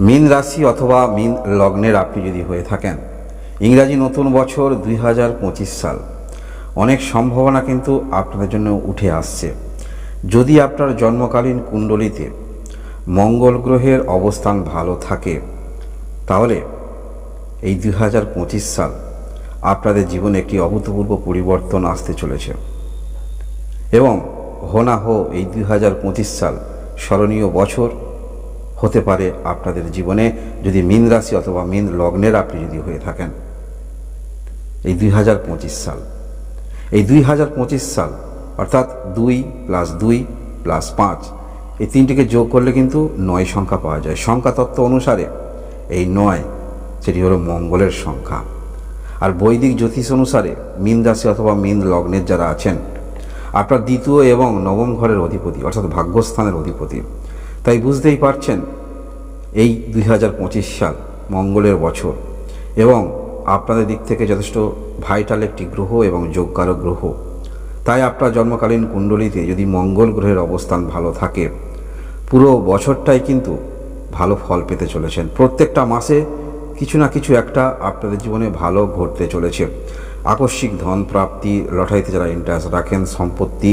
মীন রাশি অথবা মিন লগ্নের আপনি যদি হয়ে থাকেন, ইংরাজি নতুন বছর দুই হাজার পঁচিশ সাল। অনেক সম্ভাবনা কিন্তু আপনাদের জন্য উঠে আসছে। যদি আপনার জন্মকালীন কুণ্ডলিতে মঙ্গল গ্রহের অবস্থান ভালো থাকে, তাহলে এই দুই হাজার পঁচিশ সাল আপনাদের জীবনে একটি অভূতপূর্ব পরিবর্তন আসতে চলেছে। এবং হো না হো, এই দুই হাজার পঁচিশ সাল স্মরণীয় বছর। হতে পারে আপনাদের জীবনে যদি মীন রাশি অথবা মীন লগ্নের আপনি যদি হয়ে থাকেন। এই দুই হাজার পঁচিশ সাল। এই দুই হাজার পঁচিশ সাল, অর্থাৎ দুই প্লাস দুই প্লাস পাঁচ, এই তিনটিকে যোগ করলে কিন্তু নয় সংখ্যা পাওয়া যায়। সংখ্যা তত্ত্ব অনুসারে এই নয় সেটি হলো মঙ্গলের সংখ্যা। আর বৈদিক জ্যোতিষ অনুসারে মীন রাশি অথবা মীন লগ্নের যারা আছেন, আপনার দ্বিতীয় এবং নবম ঘরের অধিপতি, অর্থাৎ ভাগ্যস্থানের অধিপতি তাই বুঝতেই পারছেন, এই দুই হাজার পঁচিশ সাল মঙ্গলের বছর এবং আপনাদের দিক থেকে যথেষ্ট ভাইটাল একটি গ্রহ এবং যোগকারক গ্রহ। তাই আপনার জন্মকালীন কুণ্ডলিতে যদি মঙ্গল গ্রহের অবস্থান ভালো থাকে, পুরো বছরটাই কিন্তু ভালো ফল পেতে চলেছেন। প্রত্যেকটা মাসে কিছু না কিছু একটা আপনাদের জীবনে ভালো ঘটতে চলেছে। আকস্মিক ধন প্রাপ্তি লটারিতে যারা ইন্টারেস্ট রাখেন, সম্পত্তি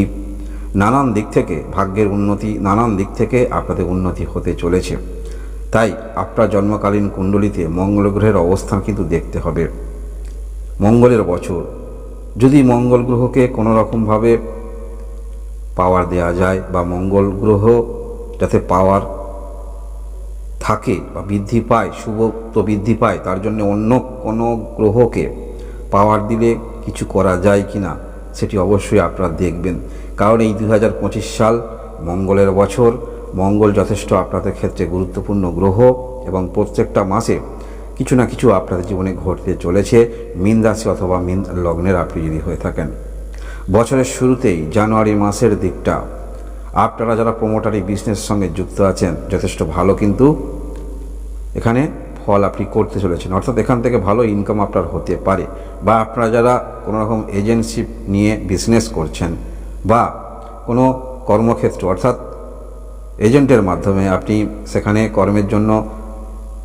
নানান দিক থেকে ভাগ্যের উন্নতি, নানান দিক থেকে আপনাদের উন্নতি হতে চলেছে। তাই আপনার জন্মকালীন কুণ্ডলিতে মঙ্গল গ্রহের অবস্থান কিন্তু দেখতে হবে। মঙ্গলের বছর, যদি মঙ্গল গ্রহকে কোনো রকমভাবে পাওয়ার দেয়া যায় বা মঙ্গল গ্রহ যাতে পাওয়ার থাকে বা বৃদ্ধি পায়, শুভ তো বৃদ্ধি পায়, তার জন্য অন্য কোনো গ্রহকে পাওয়ার দিলে কিছু করা যায় কি না সেটি অবশ্যই আপনারা দেখবেন। কারণ এই দু হাজার পঁচিশ সাল মঙ্গলের বছর, মঙ্গল যথেষ্ট আপনাদের ক্ষেত্রে গুরুত্বপূর্ণ গ্রহ এবং প্রত্যেকটা মাসে কিছু না কিছু আপনাদের জীবনে ঘটতে চলেছে, মিন রাশি অথবা মিন লগ্নের আপনি যদি হয়ে থাকেন। বছরের শুরুতেই জানুয়ারি মাসের দিকটা। আপনারা যারা প্রোমোটারি বিজনেস সঙ্গে যুক্ত আছেন, যথেষ্ট ভালো কিন্তু। এখানে ফল আপনি করতে চলেছেন। অর্থাৎ এখান থেকে ভালো ইনকাম আপনার হতে পারে। বা আপনারা যারা কোনো রকম এজেন্সি নিয়ে বিজনেস করছেন বা কোনো কর্মক্ষেত্র, অর্থাৎ এজেন্টের মাধ্যমে আপনি সেখানে কর্মের জন্য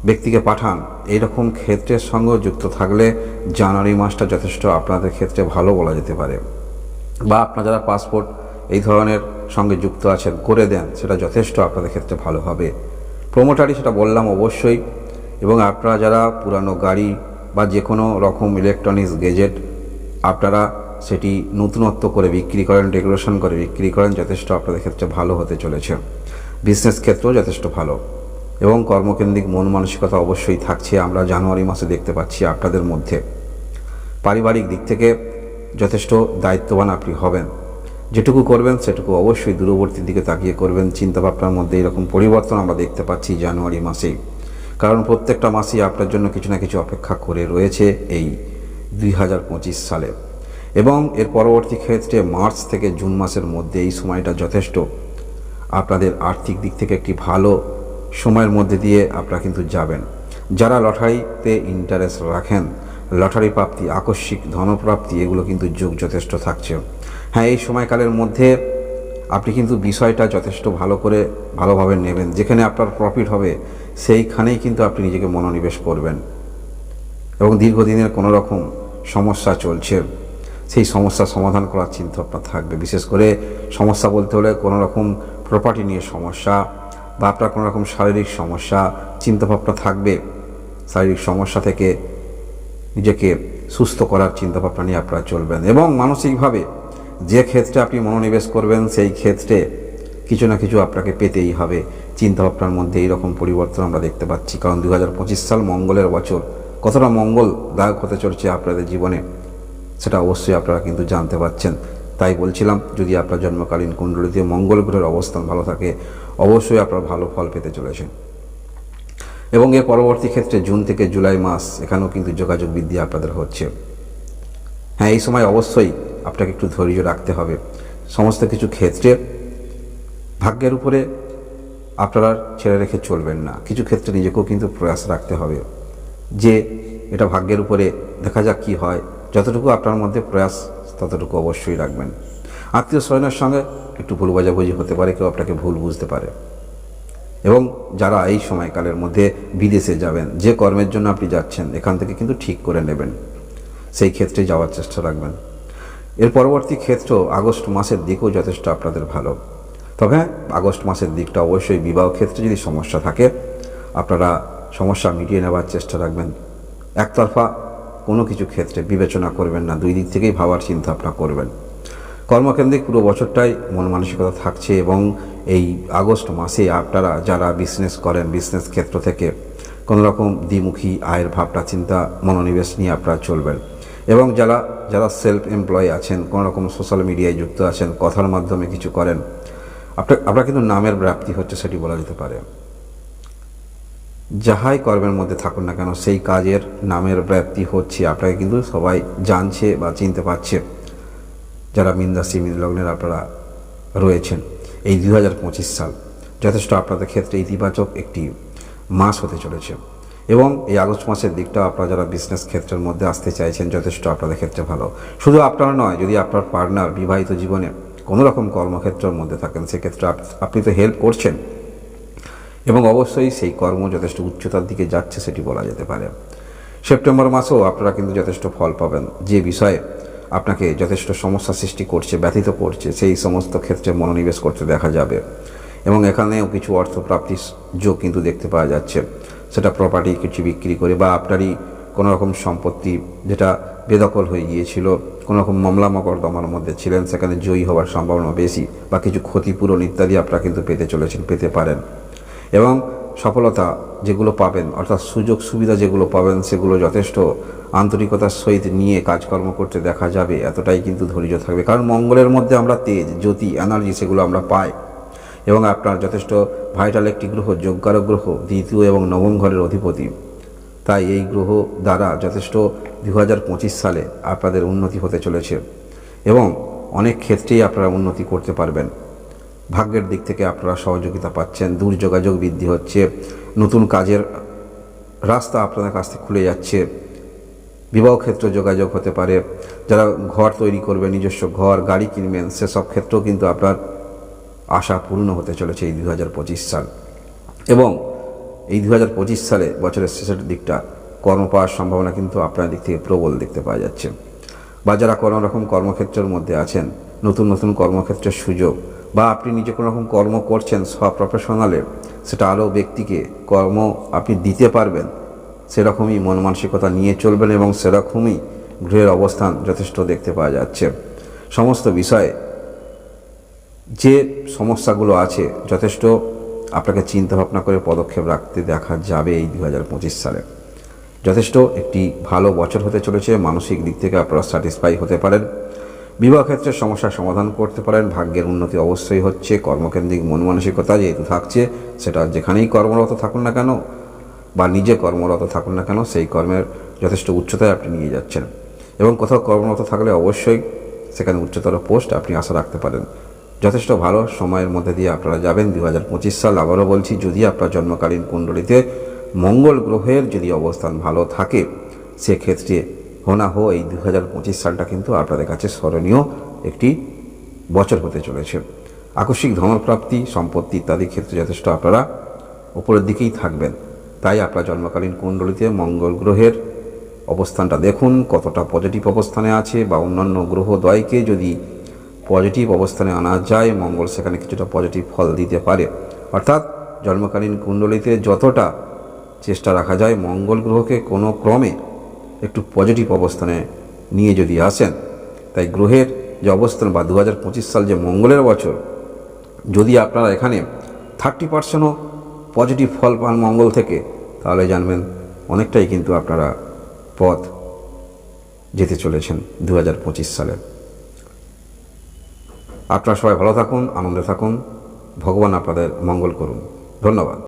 ব্যক্তিকে পাঠান, এইরকম ক্ষেত্রের সঙ্গে যুক্ত থাকলে জানুয়ারি মাসটা যথেষ্ট আপনাদের ক্ষেত্রে ভালো বলা যেতে পারে। বা আপনারা যারা পাসপোর্ট এই ধরনের সঙ্গে যুক্ত আছেন, করে দেন, সেটা যথেষ্ট আপনাদের ক্ষেত্রে ভালো হবে। প্রোমোটারি সেটা বললাম অবশ্যই এবং আপনারা যারা পুরানো গাড়ি বা যে কোনো রকম ইলেকট্রনিক্স গেজেট আপনারা সেটি নতুনত্ব করে বিক্রি করেন ডেকোরেশন করে বিক্রি করেন, যথেষ্ট আপনাদের ক্ষেত্রে ভালো হতে চলেছে। বিজনেস ক্ষেত্রেও যথেষ্ট ভালো। এবং কর্মকেন্দ্রিক মন মানসিকতা অবশ্যই থাকছে, আমরা জানুয়ারি মাসে দেখতে পাচ্ছি আপনাদের মধ্যে। পারিবারিক দিক থেকে যথেষ্ট দায়িত্ববান আপনি হবেন। যেটুকু করবেন সেটুকু অবশ্যই দূরবর্তী দিকে তাকিয়ে করবেন। চিন্তাভাবনার মধ্যে এরকম পরিবর্তন আমরা দেখতে পাচ্ছি জানুয়ারি মাসেই কারণ প্রত্যেকটা মাসই আপনার জন্য কিছু না কিছু অপেক্ষা করে রয়েছে এই দুই হাজার পঁচিশ সালে। এবং এর পরবর্তী ক্ষেত্রে মার্চ থেকে জুন মাসের মধ্যে এই সময়টা যথেষ্ট। আপনাদের আর্থিক দিক থেকে একটি ভালো সময়ের মধ্যে দিয়ে আপনারা কিন্তু যাবেন। যারা লটারিতে ইন্টারেস্ট রাখেন, লটারি প্রাপ্তি, আকস্মিক ধনপ্রাপ্তি, এগুলো কিন্তু যোগ যথেষ্ট থাকছে। হ্যাঁ এই সময়কালের মধ্যে আপনি কিন্তু বিষয়টা যথেষ্ট ভালো করে, ভালোভাবে নেবেন। যেখানে আপনার প্রফিট হবে সেইখানেই কিন্তু আপনি নিজেকে মনোনিবেশ করবেন। এবং দীর্ঘদিনের কোনো রকম সমস্যা চলছে, সেই সমস্যার সমাধান করার চিন্তা আপনার থাকবে। বিশেষ করে সমস্যা বলতে হলে কোনো রকম প্রপার্টি নিয়ে সমস্যা বা আপনার কোনো রকম শারীরিক সমস্যা, চিন্তাভাবনা থাকবে। শারীরিক সমস্যা থেকে নিজেকে সুস্থ করার চিন্তাভাবনা নিয়ে আপনারা চলবেন। এবং মানসিকভাবে যে ক্ষেত্রে আপনি মনোনিবেশ করবেন, সেই ক্ষেত্রে কিছু না কিছু আপনাকে পেতেই হবে। চিন্তাভাবনার মধ্যে এইরকম পরিবর্তন আমরা দেখতে পাচ্ছি। কারণ দু হাজার পঁচিশ সাল মঙ্গলের বছর, কতটা মঙ্গল দায়ক হতে চলছে আপনাদের জীবনে, সেটা অবশ্যই আপনারা কিন্তু জানতে পারছেন। তাই বলছিলাম, যদি আপনার জন্মকালীন কুণ্ডলিতে মঙ্গল গ্রহের অবস্থান ভালো থাকে, অবশ্যই আপনারা ভালো ফল পেতে চলেছেন। এবং এর পরবর্তী ক্ষেত্রে জুন থেকে জুলাই মাস, এখানেও কিন্তু যোগাযোগ বৃদ্ধি আপনাদের হচ্ছে। হ্যাঁ এই সময় অবশ্যই আপনাকে একটু ধৈর্য রাখতে হবে। সমস্ত কিছু ক্ষেত্রে ভাগ্যের উপরে আপনারা ছেড়ে রেখে চলবেন না। কিছু ক্ষেত্রে নিজেকেও কিন্তু প্রয়াস রাখতে হবে যে এটা ভাগ্যের উপরে দেখা যাক কি হয়। যতটুকু আপনার মধ্যে প্রয়াস, ততটুকু অবশ্যই রাখবেন। আত্মীয় স্বজনের সঙ্গে একটু ভুল বোঝাবুঝি হতে পারে, কেউ আপনাকে ভুল বুঝতে পারে। এবং যারা এই সময়কালের মধ্যে বিদেশে যাবেন, যে কর্মের জন্য আপনি যাচ্ছেন, এখান থেকে কিন্তু ঠিক করে নেবেন। সেই ক্ষেত্রে যাওয়ার চেষ্টা রাখবেন। এর পরবর্তী ক্ষেত্র আগস্ট মাসের দিকেও যথেষ্ট আপনাদের ভালো। তবে আগস্ট মাসের দিকটা অবশ্যই বিবাহ ক্ষেত্রে যদি সমস্যা থাকে, আপনারা সমস্যা মিটিয়ে নেওয়ার চেষ্টা রাখবেন। একতরফা কোনো কিছু ক্ষেত্রে বিবেচনা করবেন না, দুই দিক থেকেই ভাবার চিন্তা আপনারা করবেন। কর্মকেন্দ্রিক পুরো বছরটাই মন মানসিকতা থাকছে এবং এই আগস্ট মাসে আপনারা যারা বিজনেস করেন বিজনেস ক্ষেত্র থেকে কোনো রকম দ্বিমুখী আয়ের ভাবটা চিন্তা, মনোনিবেশ নিয়ে আপনারা চলবেন। এবং যারা যারা সেলফ এমপ্লয় আছেন কোনো রকম সোশ্যাল মিডিয়ায় যুক্ত আছেন, কথার মাধ্যমে কিছু করেন আপনার আপনার কিন্তু নামের প্রাপ্তি হচ্ছে সেটি বলা যেতে পারে। যাহাই কর্মের মধ্যে থাকুন না কেন, সেই কাজের নামের প্রাপ্তি হচ্ছে, আপনাকে কিন্তু সবাই জানছে বা চিনতে পারছে। যারা মিন্দাসি মিন লগ্নের আপনারা রয়েছেন, এই দুই হাজার পঁচিশ সাল যথেষ্ট আপনাদের ক্ষেত্রে ইতিবাচক একটি মাস হতে চলেছে। এবং এই আগস্ট মাসের দিকটা আপনারা যারা বিজনেস ক্ষেত্রের মধ্যে আসতে চাইছেন, যথেষ্ট আপনাদের ক্ষেত্রে ভালো। শুধু আপনার নয়, যদি আপনার পার্টনার বিবাহিত জীবনে কোনো রকম কর্মক্ষেত্রের মধ্যে থাকেন, সেক্ষেত্রে আপনি তো হেল্প করছেন। এবং অবশ্যই সেই কর্ম যথেষ্ট উচ্চতার দিকে যাচ্ছে সেটি বলা যেতে পারে। সেপ্টেম্বর মাসেও আপনারা কিন্তু যথেষ্ট ফল পাবেন। যে বিষয়ে আপনাকে যথেষ্ট সমস্যা সৃষ্টি করছে, ব্যথিত করছে, সেই সমস্ত ক্ষেত্রে মনোনিবেশ করতে দেখা যাবে। এবং এখানেও কিছু অর্থপ্রাপ্তির যোগ কিন্তু দেখতে পাওয়া যাচ্ছে। সেটা প্রপার্টি কিছু বিক্রি করে বা আপনারই কোনো রকম সম্পত্তি যেটা বেদখল হয়ে গিয়েছিল কোনো রকম মামলা মকদ্দমার মধ্যে ছিলেন, সেখানে জয়ী হওয়ার সম্ভাবনা বেশি বা কিছু ক্ষতিপূরণ ইত্যাদি আপনারা কিন্তু পেতে চলেছেন, পেতে পারেন। এবং সফলতা যেগুলো পাবেন, অর্থাৎ সুযোগ সুবিধা যেগুলো পাবেন, সেগুলো যথেষ্ট আন্তরিকতার সহিত নিয়ে কাজকর্ম করতে দেখা যাবে, এতটাই কিন্তু ধৈর্য থাকবে। কারণ মঙ্গলের মধ্যে আমরা তেজ, জ্যোতি এনার্জি সেগুলো আমরা পাই। এবং আপনার যথেষ্ট ভাইটাল একটি গ্রহ যোগ্যারক গ্রহ, দ্বিতীয় এবং নবম ঘরের অধিপতি। তাই এই গ্রহ দ্বারা যথেষ্ট দু হাজার পঁচিশ সালে আপনাদের উন্নতি হতে চলেছে এবং অনেক ক্ষেত্রেই আপনারা উন্নতি করতে পারবেন। ভাগ্যের দিক থেকে আপনারা সহযোগিতা পাচ্ছেন দূর যোগাযোগ বৃদ্ধি হচ্ছে, নতুন কাজের রাস্তা আপনাদের কাছ থেকে খুলে যাচ্ছে, বিবাহ ক্ষেত্র যোগাযোগ হতে পারে, যারা ঘর তৈরি করবেন নিজস্ব ঘর, গাড়ি কিনবেন, সেসব ক্ষেত্রেও কিন্তু আপনার আশা পূর্ণ হতে চলেছে এই দু হাজার পঁচিশ সাল। এবং এই দু হাজার পঁচিশ সালে বছরের শেষের দিকটা কর্ম পাওয়ার সম্ভাবনা কিন্তু আপনার দিক থেকে প্রবল দেখতে পাওয়া যাচ্ছে। বা যারা কোনো রকম কর্মক্ষেত্রের মধ্যে আছেন, নতুন নতুন কর্মক্ষেত্রের সুযোগ, বা আপনি নিজে কোনো রকম কর্ম করছেন সব প্রফেশনালে সেটা আরও ব্যক্তিকে কর্ম আপনি দিতে পারবেন, সেরকমই মন মানসিকতা নিয়ে চলবেন এবং সেরকমই গৃহের অবস্থান যথেষ্ট দেখতে পাওয়া যাচ্ছে। সমস্ত বিষয়ে যে সমস্যাগুলো আছে যথেষ্ট আপনাকে চিন্তা ভাবনা করে পদক্ষেপ রাখতে দেখা যাবে এই দু হাজার পঁচিশ সালে। যথেষ্ট একটি ভালো বছর হতে চলেছে, মানসিক দিক থেকে আপনারা স্যাটিসফাই হতে পারেন। বিবাহ ক্ষেত্রে সমস্যার সমাধান করতে পারেন, ভাগ্যের উন্নতি অবশ্যই হচ্ছে, কর্মকেন্দ্রিক মন মানসিকতা যেহেতু থাকছে, সেটা যেখানেই কর্মরত থাকুন না কেন, বা নিজে কর্মরত থাকুন না কেন, সেই কর্মের যথেষ্ট উচ্চতায় আপনি নিয়ে যাচ্ছেন। এবং কোথাও কর্মরত থাকলে অবশ্যই সেখানে উচ্চতর পোস্ট আপনি আশা রাখতে পারেন। যথেষ্ট ভালো সময়ের মধ্যে দিয়ে আপনারা যাবেন। দু হাজার পঁচিশ সাল আবারও বলছি, যদি আপনার জন্মকালীন কুণ্ডলিতে মঙ্গল গ্রহের যদি অবস্থান ভালো থাকে, সেক্ষেত্রে হো না হো, এই দু হাজার পঁচিশ সালটা কিন্তু আপনাদের কাছে স্মরণীয় একটি বছর হতে চলেছে। আকস্মিক ধনপ্রাপ্তি সম্পত্তি ইত্যাদি ক্ষেত্রে যথেষ্ট আপনারা উপরের দিকেই থাকবেন। তাই আপনার জন্মকালীন কুণ্ডলিতে মঙ্গল গ্রহের অবস্থানটা দেখুন, কতটা পজিটিভ অবস্থানে আছে বা অন্যান্য গ্রহ দ্বয়কে যদি পজিটিভ অবস্থানে আনা যায়, মঙ্গল সেখানে কিছুটা পজিটিভ ফল দিতে পারে। অর্থাৎ জন্মকালীন কুণ্ডলিতে যতটা চেষ্টা রাখা যায়, মঙ্গল গ্রহকে কোনো ক্রমে একটু পজিটিভ অবস্থানে নিয়ে যদি আসেন, তাই গ্রহের যে অবস্থান বা দু হাজার পঁচিশ সাল যে মঙ্গলের বছর, যদি আপনারা এখানে থার্টি পার্সেন্টও পজিটিভ ফল পান মঙ্গল থেকে, তাহলে জানবেন অনেকটাই কিন্তু আপনারা পথ যেতে চলেছেন দু হাজার পঁচিশ সালে। আপনারা সবাই ভালো থাকুন আনন্দে থাকুন। ভগবান আপনাদের মঙ্গল করুন। ধন্যবাদ।